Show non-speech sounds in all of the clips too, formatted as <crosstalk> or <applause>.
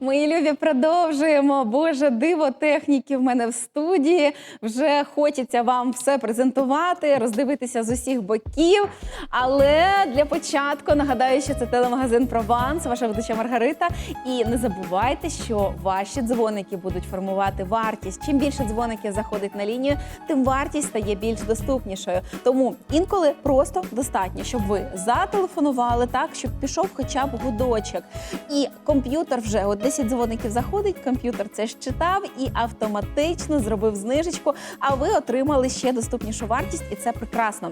Мої любі, продовжуємо. Боже, диво техніки в мене в студії. Вже хочеться вам все презентувати, роздивитися з усіх боків. Але для початку нагадаю, що це телемагазин Прованс, ваша ведуча Маргарита. І не забувайте, що ваші дзвоники будуть формувати вартість. Чим більше дзвоників заходить на лінію, тим вартість стає більш доступнішою. Тому інколи просто достатньо, щоб ви зателефонували так, щоб пішов хоча б гудочок. І комп'ютер вже от 10 дзвоників заходить, комп'ютер це щитав і автоматично зробив знижечку. А ви отримали ще доступнішу вартість, і це прекрасно.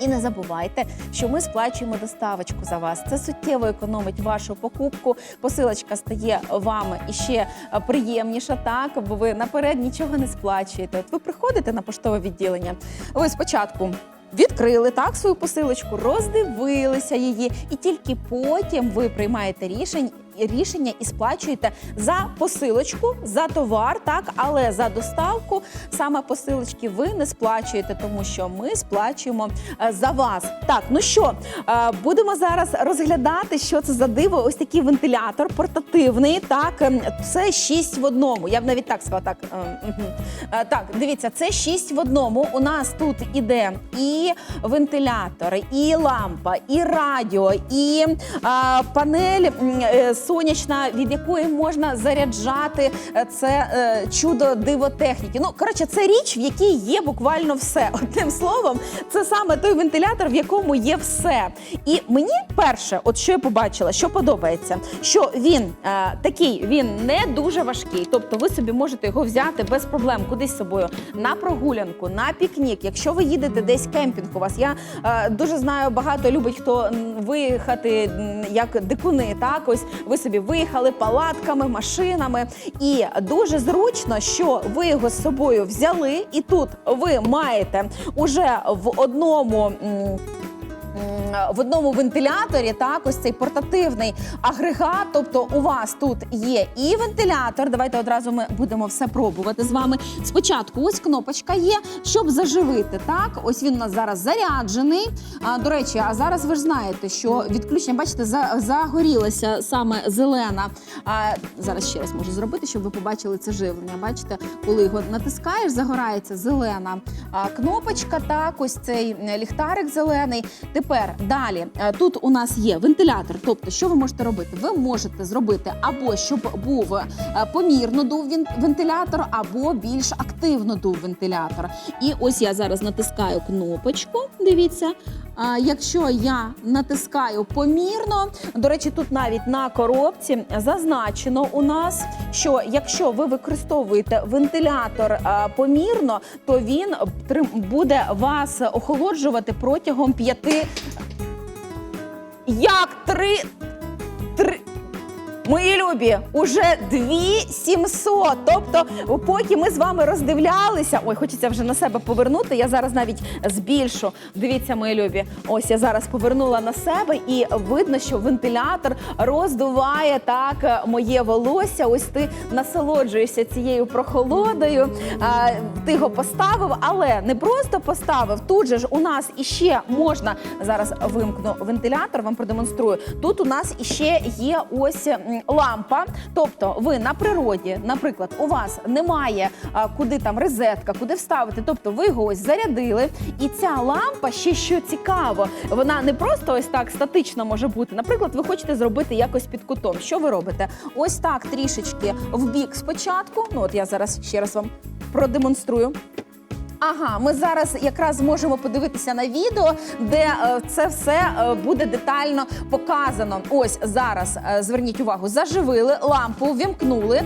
І не забувайте, що ми сплачуємо доставочку за вас. Це суттєво економить вашу покупку. Посилочка стає вами іще приємніша, так бо ви наперед нічого не сплачуєте. От ви приходите на поштове відділення. Ви спочатку. Відкрили так свою посилочку, роздивилися її, і тільки потім ви приймаєте рішення. Рішення і сплачуєте за посилочку, за товар, так, але за доставку саме посилочки ви не сплачуєте, тому що ми сплачуємо е, за вас. Так, ну що, е, будемо зараз розглядати, що це за диво. Ось такий вентилятор портативний. Так, ем, це 6 в одному. Я б навіть так сказала. Так, е, мгм. Е, так, дивіться, це 6 в одному. У нас тут іде і вентилятор, і лампа, і радіо, і панель е, сонячна, від якої можна заряджати е, це е, чудо диво техніки. Ну коротше, це річ, в якій є буквально все. <laughs> Одним словом, це саме той вентилятор, в якому є все. І мені перше, от що я побачила, що подобається, що він е, такий, він не дуже важкий. Тобто, ви собі можете його взяти без проблем кудись з собою на прогулянку, на пікнік. Якщо ви їдете десь кемпінг у вас, я е, дуже знаю, багато любить хто виїхати як дикуни. Так, ось ви собі виїхали палатками, машинами, і дуже зручно, що ви його з собою взяли, і тут ви маєте уже в одному. В одному вентиляторі, так, ось цей портативний агрегат. Тобто, у вас тут є і вентилятор. Давайте одразу ми будемо все пробувати з вами. Спочатку ось кнопочка є, щоб заживити. Так, ось він у нас зараз заряджений. А, до речі, а зараз ви ж знаєте, що відключення, бачите, за, загорілася саме зелена. А, зараз ще раз можу зробити, щоб ви побачили це живлення. Бачите, коли його натискаєш, загорається зелена а, кнопочка. Так, ось цей ліхтарик зелений. Далі е, тут у нас є вентилятор. Тобто, що ви можете робити? Ви можете зробити або щоб був е, помірно дув вентилятор, або більш активно дув вентилятор. І ось я зараз натискаю кнопочку. Дивіться. Якщо я натискаю помірно, до речі, тут навіть на коробці зазначено у нас, що якщо ви використовуєте вентилятор помірно, то він буде вас охолоджувати протягом п'яти. Як три. три... Мої любі, уже 2700. Тобто, поки ми з вами роздивлялися, ой, хочеться вже на себе повернути. Я зараз навіть збільшу. Дивіться, мої любі. Ось я зараз повернула на себе, і видно, що вентилятор роздуває так моє волосся. Ось ти насолоджуєшся цією прохолодою. А, ти його поставив, але не просто поставив. Тут же ж у нас іще можна зараз вимкну вентилятор, вам продемонструю. Тут у нас іще є ось лампа. Тобто, ви на природі, наприклад, у вас немає а, куди там розетка, куди вставити. Тобто, ви його ось зарядили, і ця лампа ще що цікаво, вона не просто ось так статично може бути. Наприклад, ви хочете зробити якось під кутом. Що ви робите? Ось так трішечки в бік спочатку. Ну от я зараз ще раз вам продемонструю. Ага, ми зараз якраз зможемо подивитися на відео, де е, це все е, буде детально показано. Ось зараз е, зверніть увагу, заживили лампу, вімкнули.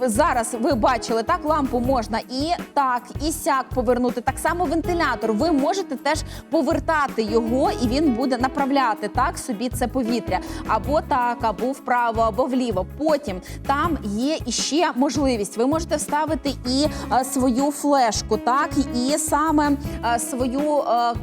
Зараз ви бачили, так лампу можна і так, і сяк повернути. Так само вентилятор. Ви можете теж повертати його, і він буде направляти так собі це повітря. Або так, або вправо, або вліво. Потім там є іще можливість. Ви можете вставити і свою флешку. Карточку, так і саме е, свою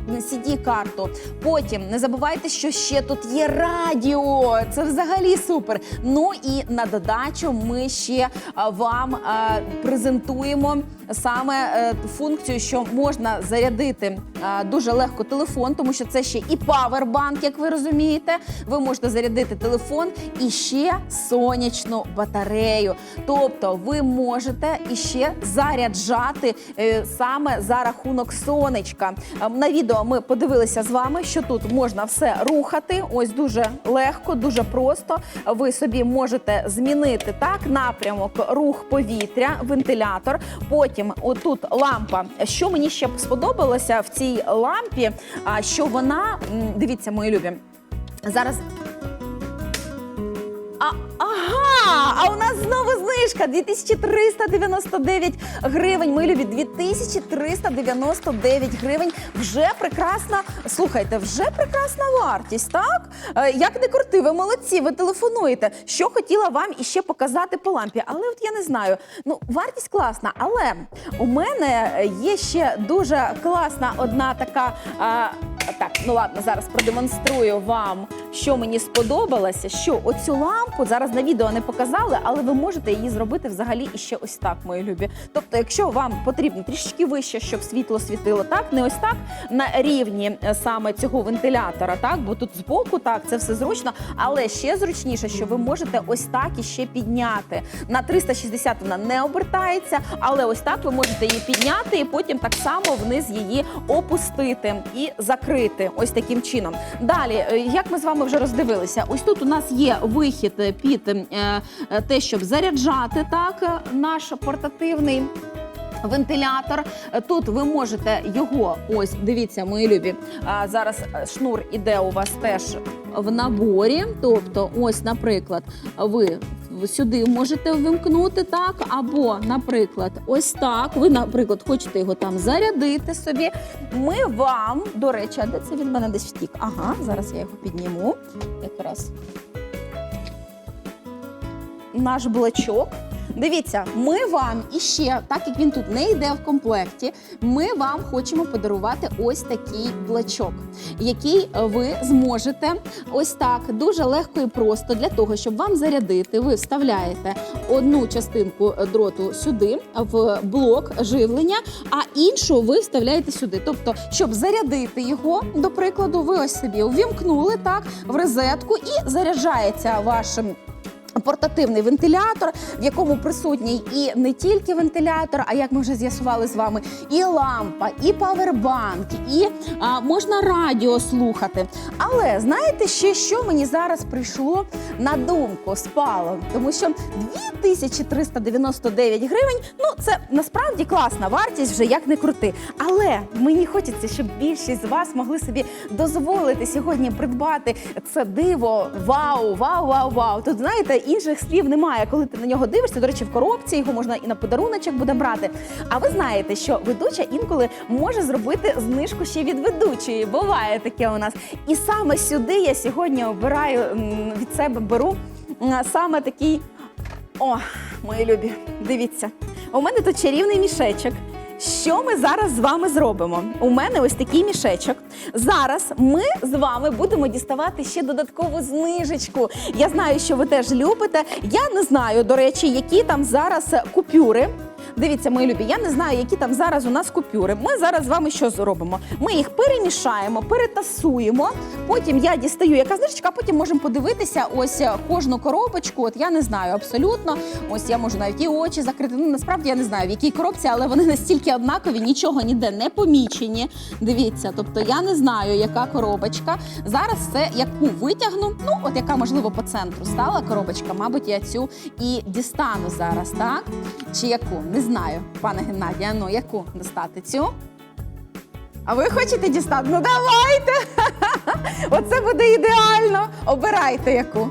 CD-карту. Потім не забувайте, що ще тут є радіо. Це взагалі супер. Ну і на додачу ми ще е, вам е, презентуємо саме е, функцію, що можна зарядити е, дуже легко телефон, тому що це ще і павербанк, як ви розумієте. Ви можете зарядити телефон і ще сонячну батарею. Тобто ви можете іще заряджати е, саме за рахунок сонечка. Е, На відео ми подивилися з вами, що тут можна все рухати. Ось дуже легко, дуже просто. Ви собі можете змінити так напрямок, рух повітря, вентилятор. Потім отут лампа. Що мені ще сподобалося в цій лампі, а, що вона дивіться, мої любі. Зараз а, ага, а у нас знову знижка 2399 гривень. Ми любі 2399 гривень. Вже прекрасна. Слухайте, вже прекрасна вартість, так? Е, Як не крути, ви молодці, ви телефонуєте. Що хотіла вам іще показати по лампі, але от я не знаю. Ну, вартість класна, але у мене є ще дуже класна одна така. А, так, ну ладно, зараз продемонструю вам, що мені сподобалося. Що оцю лампу зараз на відео не показали, але ви можете її зробити взагалі іще ось так, мої любі. Тобто, якщо вам потрібно трішки вище, щоб світло світило, так не ось так на рівні е, саме цього вентилятора, так бо тут збоку так це все зручно, але ще зручніше, що ви можете ось так іще підняти. На 360 вона не обертається, але ось так ви можете її підняти і потім так само вниз її опустити і закрити. Ось таким чином. Далі, е, як ми з вами вже роздивилися, ось тут у нас є вихід під е, е, те, щоб заряджати так е, наш портативний. Вентилятор тут ви можете його, ось дивіться, мої любі. Зараз е, шнур іде у вас теж в наборі. Тобто, ось, наприклад, ви сюди можете вимкнути так, або, наприклад, ось так. Ви, наприклад, хочете його там зарядити собі. Ми вам, до речі, а де це він мене десь втік? Ага, зараз я його підніму. Якраз наш блочок. Дивіться, ми вам іще, так як він тут не йде в комплекті, ми вам хочемо подарувати ось такий блочок, який ви зможете ось так дуже легко і просто для того, щоб вам зарядити, ви вставляєте одну частинку дроту сюди в блок живлення, а іншу ви вставляєте сюди. Тобто, щоб зарядити його, до прикладу, ви ось собі увімкнули так в розетку і заряджається вашим портативний вентилятор, в якому присутній і не тільки вентилятор, а як ми вже з'ясували з вами, і лампа, і павербанк, і а, можна радіо слухати. Але знаєте ще, що мені зараз прийшло на думку, спало? Тому що 2399 гривень, ну це насправді класна вартість, вже як не крути. Але мені хочеться, щоб більшість з вас могли собі дозволити сьогодні придбати це диво. Вау, вау, вау, вау. Тут знаєте, інших слів немає. Коли ти на нього дивишся, до речі, в коробці його можна і на подаруночок буде брати. А ви знаєте, що ведуча інколи може зробити знижку ще від ведучої. Буває таке у нас. І саме сюди я сьогодні обираю від себе беру саме такий. О, мої любі, дивіться, у мене тут чарівний мішечок. Що ми зараз з вами зробимо? У мене ось такий мішечок. Зараз ми з вами будемо діставати ще додаткову знижечку. Я знаю, що ви теж любите. Я не знаю, до речі, які там зараз купюри. Дивіться, мої любі, я не знаю, які там зараз у нас купюри. Ми зараз з вами що зробимо? Ми їх перемішаємо, перетасуємо. Потім я дістаю яка знижечка, потім можемо подивитися ось е, кожну коробочку. От я не знаю абсолютно. Ось я можу навіть і очі закрити. Ну насправді я не знаю, в якій коробці, але вони настільки однакові, нічого ніде не помічені. Дивіться, тобто я не знаю, яка коробочка. Зараз це яку витягну. Ну, от яка можливо по центру стала коробочка. Мабуть, я цю і дістану зараз, так? Чи яку? Не знаю, пане Геннадія, ну яку достати цю? А ви хочете дістати? Ну давайте! <laughs> Оце буде ідеально. Обирайте яку.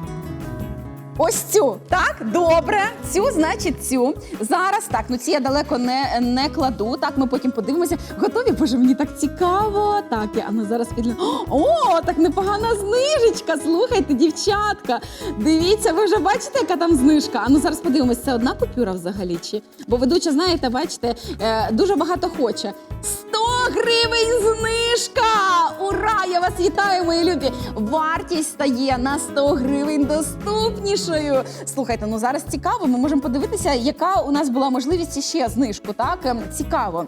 Ось цю. Так, добре. Цю, значить, цю. Зараз так, ну ці я далеко не, не кладу. Так, ми потім подивимося. Готові? Боже, мені так цікаво. Так, я ну зараз підлю. О, так непогана знижечка. Слухайте, дівчатка. Дивіться, ви вже бачите, яка там знижка? А ну зараз подивимось, це одна купюра взагалі. Чи? Бо ведуча, знаєте, бачите, е, дуже багато хоче. 100 гривень знижка! Ура! Я вас вітаю, мої любі! Вартість стає на 100 гривень доступнішою. Слухайте, ну зараз цікаво. Ми можемо подивитися, яка у нас була можливість ще знижку. Так Ем, цікаво.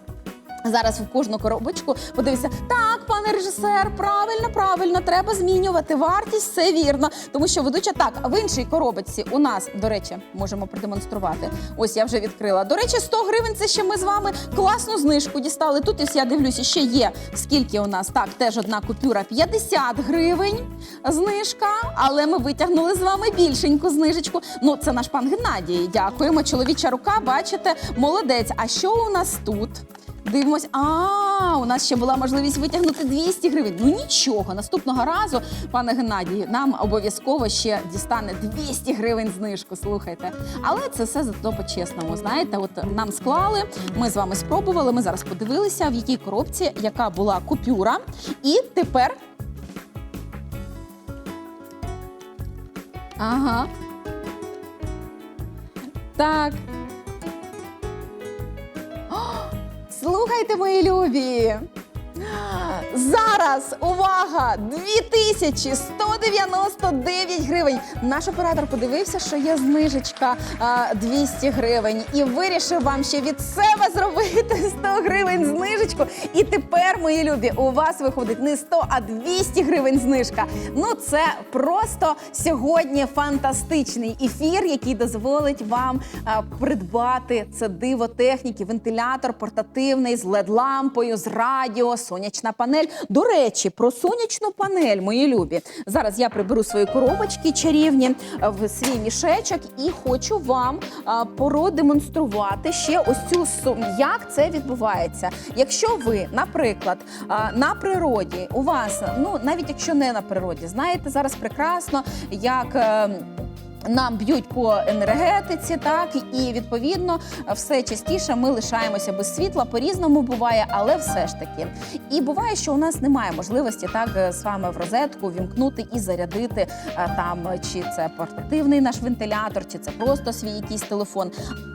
Зараз в кожну коробочку подивися, так, пане режисер, правильно, правильно, треба змінювати вартість, все вірно. Тому що ведуча так, в іншій коробочці у нас, до речі, можемо продемонструвати. Ось я вже відкрила. До речі, 100 гривень це ще ми з вами класну знижку дістали. Тут ось я дивлюся, ще є скільки у нас. Так, теж одна купюра 50 гривень знижка, але ми витягнули з вами більшеньку знижечку. Ну, це наш пан Геннадій. Дякуємо. Чоловіча рука, бачите, молодець. А що у нас тут? Дивимось, а у нас ще була можливість витягнути 200 гривень. Ну нічого, наступного разу, пане Геннадій, нам обов'язково ще дістане 200 гривень знижку. Слухайте. Але це все зато по-чесному. Знаєте, от нам склали, ми з вами спробували. Ми зараз подивилися, в якій коробці яка була купюра. І тепер. Ага. Так. Слухайте, мої любі. Зараз увага! 2199 гривень. Наш оператор подивився, що є знижечка а, 200 гривень, і вирішив вам ще від себе зробити 100 гривень знижечку. І тепер, мої любі, у вас виходить не 100, а 200 гривень знижка. Ну це просто сьогодні фантастичний ефір, який дозволить вам придбати це диво техніки, вентилятор портативний з LED-лампою, з радіо, сонячна панель. До речі, про сонячну панель, мої любі. Зараз я приберу свої коробочки чарівні в свій мішечок і хочу вам продемонструвати ще ось цю сум- як це відбувається. Якщо ви, наприклад, на природі у вас, ну навіть якщо не на природі, знаєте зараз прекрасно, як. Нам б'ють по енергетиці, так і відповідно все частіше ми лишаємося без світла. По різному буває, але все ж таки. І буває, що у нас немає можливості так е, з вами в розетку вімкнути і зарядити е, там, чи це портативний наш вентилятор, чи це просто свій якийсь телефон.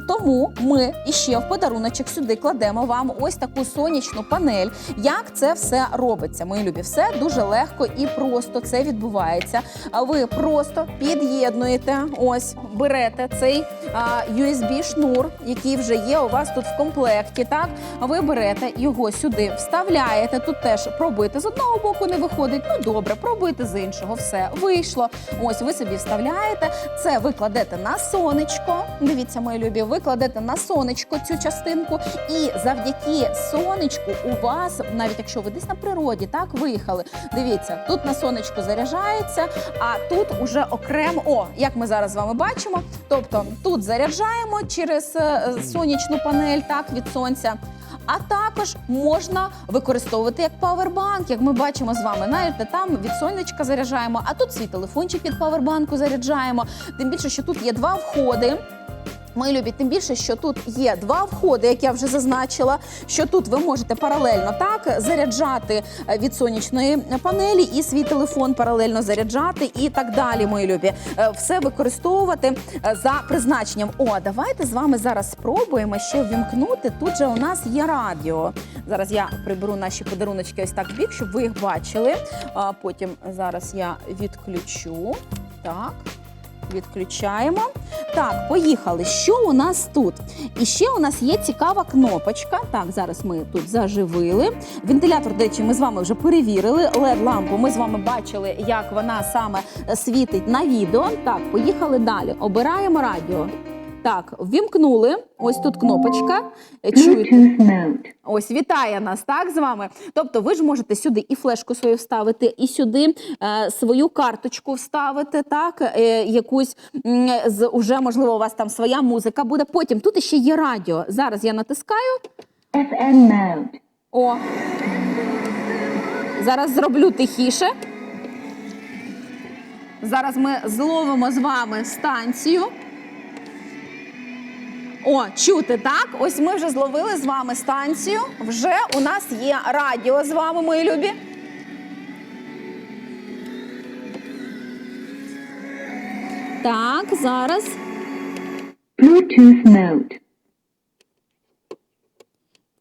Тому ми іще в подаруночок сюди кладемо вам ось таку сонячну панель. Як це все робиться, мої любі? Все дуже легко і просто це відбувається. А ви просто під'єднуєте, ось берете цей а, USB шнур, який вже є у вас тут в комплекті. Так, ви берете його сюди, вставляєте. Тут теж пробуйте з одного боку, не виходить. Ну добре, пробуйте з іншого. Все вийшло. Ось ви собі вставляєте. Це ви кладете на сонечко. Дивіться, мої любі, ви кладете на сонечко цю частинку, і завдяки сонечку у вас, навіть якщо ви десь на природі, так виїхали. Дивіться, тут на сонечку заряджається, а тут уже окремо. О, як ми зараз з вами бачимо. Тобто тут заряджаємо через е, сонячну панель, так від сонця. А також можна використовувати як павербанк, як ми бачимо з вами. Знаєте, там від сонечка заряджаємо, а тут свій телефончик від павербанку заряджаємо. Тим більше, що тут є два входи. Мої любі, тим більше, що тут є два входи, як я вже зазначила. Що тут ви можете паралельно так заряджати е, від сонячної панелі і свій телефон паралельно заряджати, і так далі. Мої любі, Е, все використовувати е, за призначенням. О, давайте з вами зараз спробуємо ще ввімкнути. Тут же у нас є радіо. Зараз я приберу наші подаруночки ось так в бік, щоб ви їх бачили. А потім зараз я відключу. Так. Відключаємо. Так, поїхали. Що у нас тут? І ще у нас є цікава кнопочка. Так, зараз ми тут заживили. Вентилятор, до речі, ми з вами вже перевірили. led лампу ми з вами бачили, як вона саме світить на відео. Так, поїхали далі. Обираємо радіо. Так, ввімкнули. Ось тут кнопочка. Е, Чуєте? Ось вітає нас так з вами. Тобто, ви ж можете сюди і флешку свою вставити, і сюди е, свою карточку вставити, так е, якусь з уже можливо у вас там своя музика буде. Потім тут ще є радіо. Зараз я натискаю. FM mode. О. Зараз зроблю тихіше. Зараз ми зловимо з вами станцію. О, чути, так? Ось ми вже зловили з вами станцію. Вже у нас є радіо з вами, мої любі. Так, зараз. Bluetooth mode.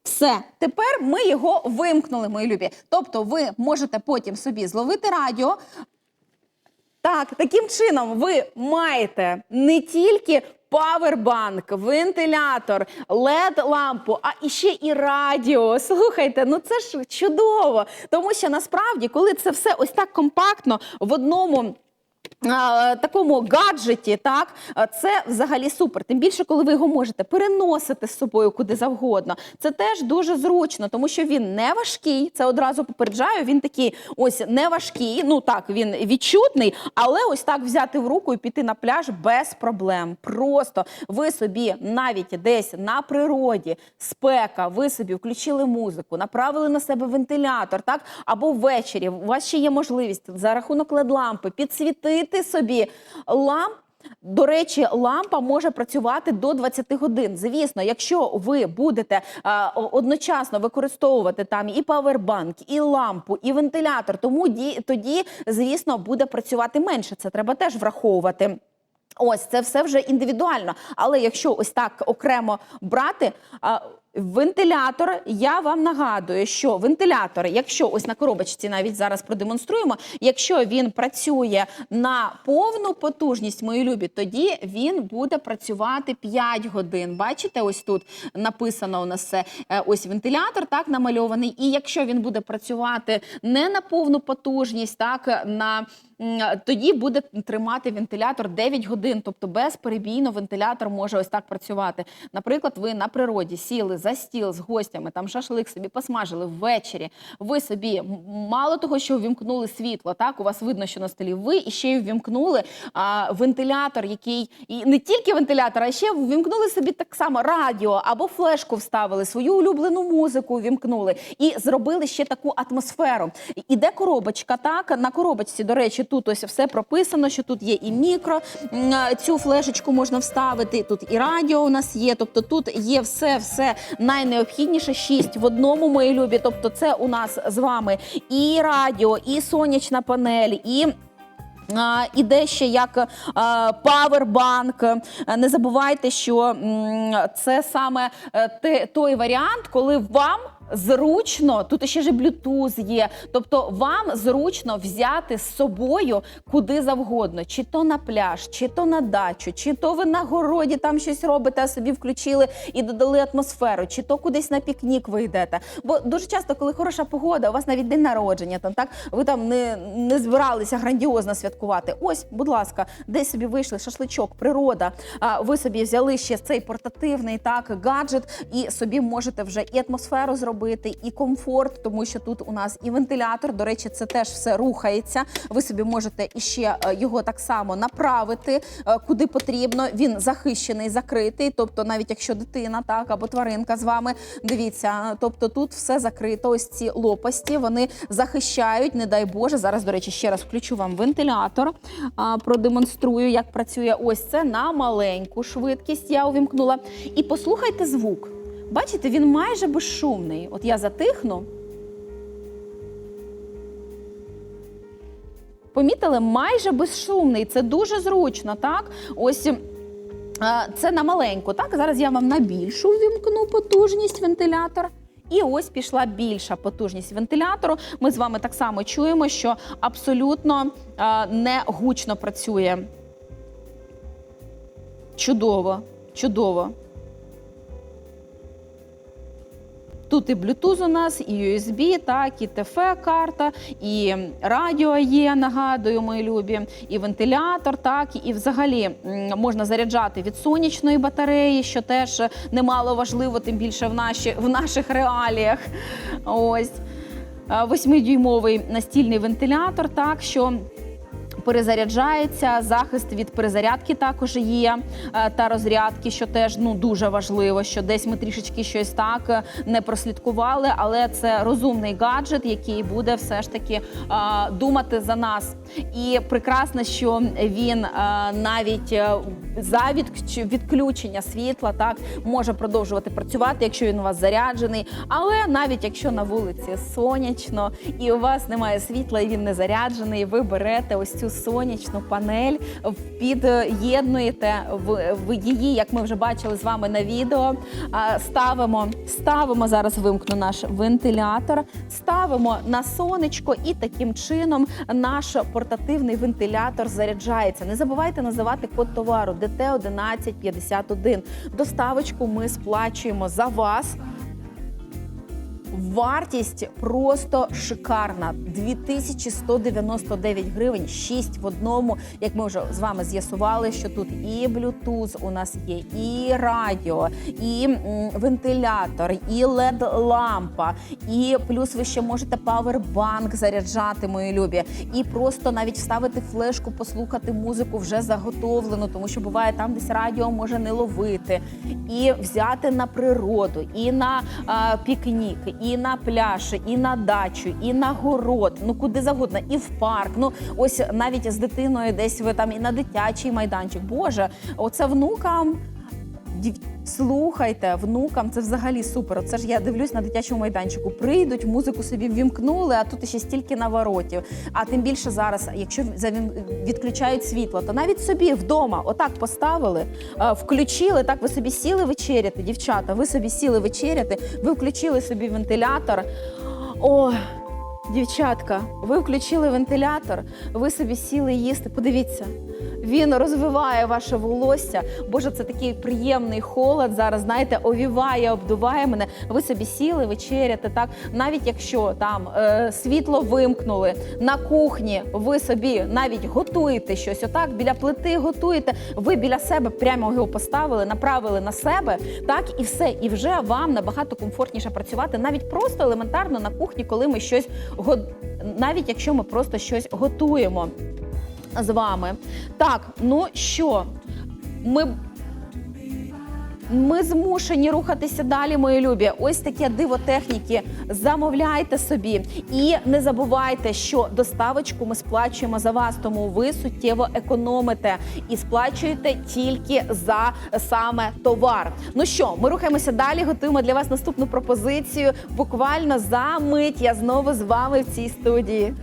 Все, тепер ми його вимкнули, мої любі. Тобто, ви можете потім собі зловити радіо. Так, таким чином ви маєте не тільки павербанк, вентилятор, led лампу а іще і радіо. Слухайте, ну це ж чудово. Тому що насправді, коли це все ось так компактно в одному. Такому гаджеті, так це взагалі супер. Тим більше, коли ви його можете переносити з собою куди завгодно. Це теж дуже зручно, тому що він не важкий. Це одразу попереджаю. Він такий ось не важкий. Ну так він відчутний, але ось так взяти в руку і піти на пляж без проблем. Просто ви собі навіть десь на природі, спека, ви собі включили музику, направили на себе вентилятор, так або ввечері. У вас ще є можливість за рахунок лед-лампи підсвітити собі ламп. До речі, лампа може працювати до 20 годин. Звісно, якщо ви будете а, одночасно використовувати там і павербанк, і лампу, і вентилятор, тому ді, тоді, звісно, буде працювати менше. Це треба теж враховувати. Ось це все вже індивідуально. Але якщо ось так окремо брати. а, Вентилятор, я вам нагадую, що вентилятор, якщо ось на коробочці навіть зараз продемонструємо, якщо він працює на повну потужність, мої любі, тоді він буде працювати 5 годин. Бачите, ось тут написано у нас це е, ось вентилятор, так намальований. І якщо він буде працювати не на повну потужність, так на тоді буде тримати вентилятор 9 годин, тобто безперебійно вентилятор може ось так працювати. Наприклад, ви на природі сіли за стіл з гостями, там шашлик собі посмажили ввечері. Ви собі мало того, що ввімкнули світло, так у вас видно, що на столі. Ви і ще й ввімкнули а, вентилятор, який і не тільки вентилятор, а ще ввімкнули собі так само радіо або флешку вставили, свою улюблену музику ввімкнули і зробили ще таку атмосферу. Іде коробочка, так на коробочці, до речі, тут ось все прописано, що тут є і мікро, цю флешечку можна вставити. Тут і радіо у нас є. Тобто тут є все, все найнеобхідніше. Шість в одному, мої любі. Тобто, це у нас з вами і радіо, і сонячна панель, і. Іде ще як павербанк. Не забувайте, що це саме е, той варіант, коли вам зручно, тут ще ж Bluetooth є. Тобто вам зручно взяти з собою куди завгодно, чи то на пляж, чи то на дачу, чи то ви на городі там щось робите, а собі включили і додали атмосферу, чи то кудись на пікнік ви йдете. Бо дуже часто, коли хороша погода, у вас навіть день народження, там так ви там не, не збиралися грандіозно святкувати. Ось, будь ласка, десь собі вийшли, шашличок, природа. А ви собі взяли ще цей портативний так гаджет, і собі можете вже і атмосферу зробити, і комфорт, тому що тут у нас і вентилятор. До речі, це теж все рухається. Ви собі можете іще е, його так само направити е, куди потрібно. Він захищений, закритий. Тобто, навіть якщо дитина так або тваринка з вами, дивіться, тобто тут все закрито. Ось ці лопасті вони захищають, не дай Боже. Зараз, до речі, ще раз включу вам вентилятор. Продемонструю, як працює ось це на маленьку швидкість. Я увімкнула. І послухайте звук. Бачите, він майже безшумний. От я затихну. Помітили, майже безшумний. Це дуже зручно, так? Ось. е, Це на маленьку, так? Зараз я вам на більшу ввімкну потужність вентилятора. І ось пішла більша потужність вентилятору. Ми з вами так само чуємо, що абсолютно е, не гучно працює. Чудово, чудово. Тут і Bluetooth у нас, і USB, так, і TF-карта, і радіо є, нагадую, мої любі, і вентилятор, так, і взагалі можна заряджати від сонячної батареї, що теж немало важливо, тим більше в, наші, в наших реаліях. Ось. Восьмидюймовий настільний вентилятор, так, що перезаряджається. Захист від перезарядки також є е, та розрядки, що теж ну дуже важливо, що десь ми трішечки щось так е, не прослідкували, але це розумний гаджет, який буде все ж таки е, думати за нас. І прекрасно, що він навіть за відключення світла так може продовжувати працювати, якщо він у вас заряджений. Але навіть якщо на вулиці сонячно і у вас немає світла, і він не заряджений, ви берете ось цю сонячну панель, під'єднуєте в, її, як ми вже бачили з вами на відео. Ставимо, ставимо зараз. Вимкну наш вентилятор, ставимо на сонечко, і таким чином наш портативний вентилятор заряджається. Не забувайте називати код товару ДТ 1151. Доставочку ми сплачуємо за вас. Вартість просто шикарна. 2199 гривень, 6 в одному. Як ми вже з вами з'ясували, що тут і Bluetooth у нас є, і радіо, і вентилятор, і led лампа, і плюс ви ще можете павербанк заряджати, мої любі, і просто навіть вставити флешку, послухати музику вже заготовлену, тому що буває там десь радіо може не ловити, і взяти на природу, і на а, пікнік, і на пляж, і на дачу, і на город, ну куди завгодно, і в парк. Ну ось навіть з дитиною десь ви там і на дитячий майданчик. Боже, оце внукам. Дів... Слухайте, внукам це взагалі супер. Це ж я дивлюсь на дитячому майданчику. Прийдуть, музику собі ввімкнули, а тут ще стільки наворотів. А тим більше зараз, якщо відключають світло, то навіть собі вдома отак поставили, е, включили. Так, ви собі сіли вечеряти, дівчата. Ви собі сіли вечеряти, ви включили собі вентилятор. О, дівчатка, ви включили вентилятор, ви собі сіли їсти. Подивіться. Він розвиває ваше волосся. Боже, це такий приємний холод зараз. Знаєте, овіває, обдуває мене. Ви собі сіли вечеряти. Так, навіть якщо там е, світло вимкнули на кухні, ви собі навіть готуєте щось. Отак біля плити готуєте. Ви біля себе прямо його поставили, направили на себе. Так і все. І вже вам набагато комфортніше працювати, навіть просто елементарно на кухні, коли ми щось го... навіть якщо ми просто щось готуємо з вами. Так, ну що, ми. Ми змушені рухатися далі, мої любі. Ось таке диво техніки. Замовляйте собі і не забувайте, що доставочку ми сплачуємо за вас, тому ви суттєво економите і сплачуєте тільки за саме товар. Ну що, ми рухаємося далі. Готуємо для вас наступну пропозицію. Буквально за мить я знову з вами в цій студії.